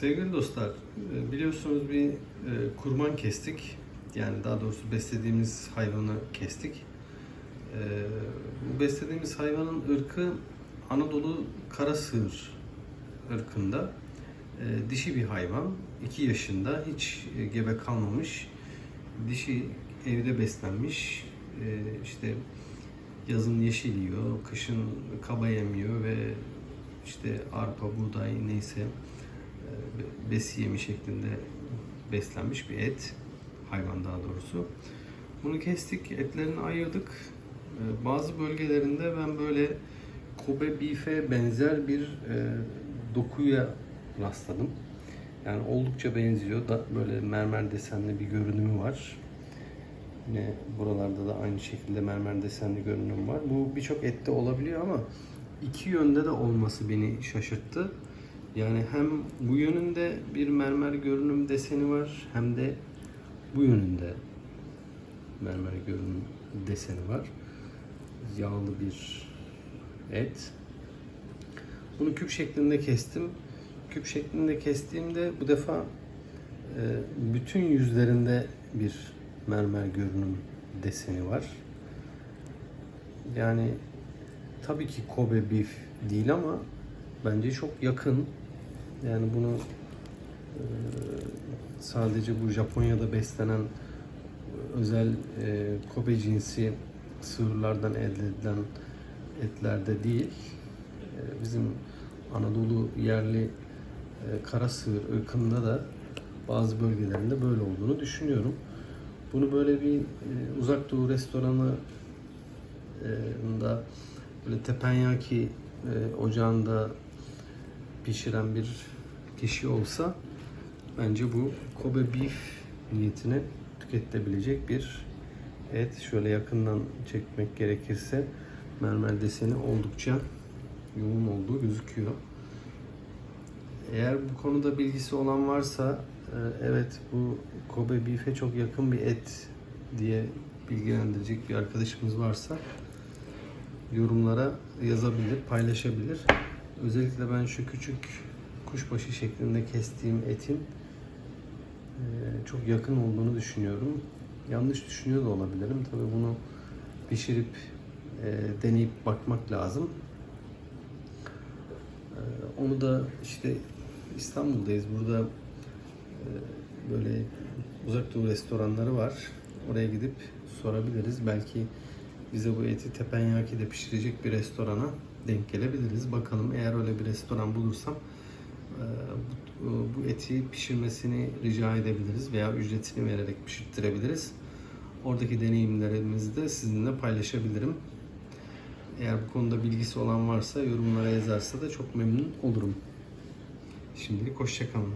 Sevgili dostlar, e, biliyorsunuz bir e, kurban kestik. Yani daha doğrusu beslediğimiz hayvanı kestik. E, Bu beslediğimiz hayvanın ırkı Anadolu kara sığır ırkında. Dişi bir hayvan. 2 yaşında, hiç gebe kalmamış. Dişi evde beslenmiş. İşte yazın yeşil yiyor, kışın kaba yemiyor ve işte arpa, buğday neyse besi yemi şeklinde beslenmiş bir et. Hayvan daha doğrusu. Bunu kestik, etlerini ayırdık. E, Bazı bölgelerinde ben böyle Kobe beef'e benzer bir e, dokuya rastladım. Yani oldukça benziyor. Da böyle mermer desenli bir görünümü var. Yine buralarda da aynı şekilde mermer desenli görünüm var. Bu birçok ette olabiliyor ama iki yönde de olması beni şaşırttı. Yani hem bu yönünde bir mermer görünüm deseni var hem de bu yönünde mermer görünüm deseni var. Yağlı bir et. Bunu küp şeklinde kestim. Küp şeklinde kestiğimde bu defa e, bütün yüzlerinde bir mermer görünüm deseni var. Yani tabii ki Kobe beef değil ama bence çok yakın. Yani bunu e, sadece bu Japonya'da beslenen özel e, Kobe cinsi sığırlardan elde edilen etlerde değil. E, bizim Anadolu yerli kara sığır ırkında da bazı bölgelerinde böyle olduğunu düşünüyorum. Bunu böyle bir uzak doğu restoranı da böyle teppanyaki e, ocağında pişiren bir kişi olsa bence bu Kobe beef niyetine tüketilebilecek bir et. Şöyle yakından çekmek gerekirse mermer deseni oldukça yoğun olduğu gözüküyor. Eğer bu konuda bilgisi olan varsa e, evet bu Kobe beef'e çok yakın bir et diye bilgilendirecek bir arkadaşımız varsa yorumlara yazabilir, paylaşabilir. Özellikle ben şu küçük kuşbaşı şeklinde kestiğim etin e, çok yakın olduğunu düşünüyorum. Yanlış düşünüyor da olabilirim. Tabii bunu pişirip e, deneyip bakmak lazım. E, onu da işte İstanbul'dayız. Burada böyle uzak doğu restoranları var. Oraya gidip sorabiliriz. Belki bize bu eti teppanyaki pişirecek bir restorana denk gelebiliriz. Bakalım eğer öyle bir restoran bulursam e, bu, bu eti pişirmesini rica edebiliriz veya ücretini vererek pişirttirebiliriz. Oradaki deneyimlerimizi de sizinle paylaşabilirim. Eğer bu konuda bilgisi olan varsa yorumlara yazarsa da çok memnun olurum. Şimdilik hoşçakalın.